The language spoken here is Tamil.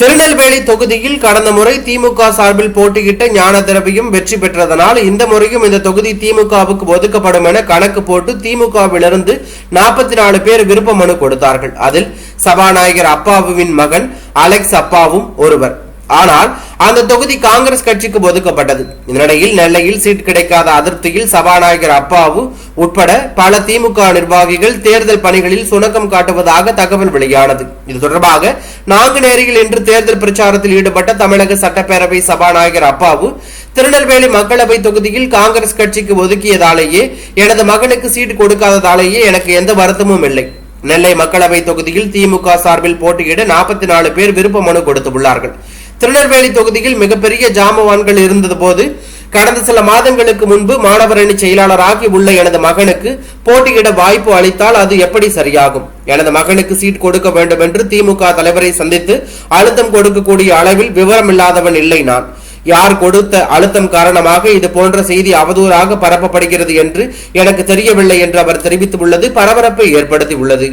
திருநெல்வேலி தொகுதியில் கடந்த முறை திமுக சார்பில் போட்டியிட்ட ஞான திரவியும் வெற்றி பெற்றதனால் இந்த முறையும் இந்த தொகுதி திமுகவுக்கு ஒதுக்கப்படும் என கணக்கு போட்டு திமுகவிலிருந்து நாற்பத்தி நாலு பேர் விருப்ப மனு கொடுத்தார்கள். அதில் சபாநாயகர் அப்பாவுவின் மகன் அலெக்ஸ் அப்பாவும் ஒருவர். ஆனால் அந்த தொகுதி காங்கிரஸ் கட்சிக்கு ஒதுக்கப்பட்டது. இதனிடையில் நெல்லையில் சீட் கிடைக்காத அதிருப்தியில் சபாநாயகர் அப்பாவு உட்பட பல திமுக நிர்வாகிகள் தேர்தல் பணிகளில் சுணக்கம் காட்டுவதாக தகவல் வெளியானது. இது தொடர்பாக நாங்குநேரியில் இன்று தேர்தல் பிரச்சாரத்தில் ஈடுபட்ட தமிழக சட்டப்பேரவை சபாநாயகர் அப்பாவு திருநெல்வேலி மக்களவை தொகுதியில் காங்கிரஸ் கட்சிக்கு ஒதுக்கியதாலேயே எனது மகனுக்கு சீட் கொடுக்காததாலேயே எனக்கு எந்த வருத்தமும் இல்லை. நெல்லை மக்களவை தொகுதியில் திமுக சார்பில் போட்டியிட நாற்பத்தி நாலு பேர் விருப்ப மனு கொடுத்துள்ளார்கள். திருநெல்வேலி தொகுதியில் மிகப்பெரிய ஜாமவான்கள் இருந்தது போது கடந்த சில மாதங்களுக்கு முன்பு மாணவர் அணி செயலாளராகி உள்ள எனது மகனுக்கு போட்டியிட வாய்ப்பு அளித்தால் அது எப்படி சரியாகும்? எனது மகனுக்கு சீட் கொடுக்க வேண்டும் என்று திமுக தலைவரை சந்தித்து அழுத்தம் கொடுக்கக்கூடிய அளவில் விவரம் இல்லாதவன் இல்லை நான். யார் கொடுத்த அழுத்தம் காரணமாக இது போன்ற செய்தி அவதூறாக பரப்பப்படுகிறது என்று எனக்கு தெரியவில்லை என்று அவர் தெரிவித்துள்ளது பரபரப்பை ஏற்படுத்தி உள்ளது.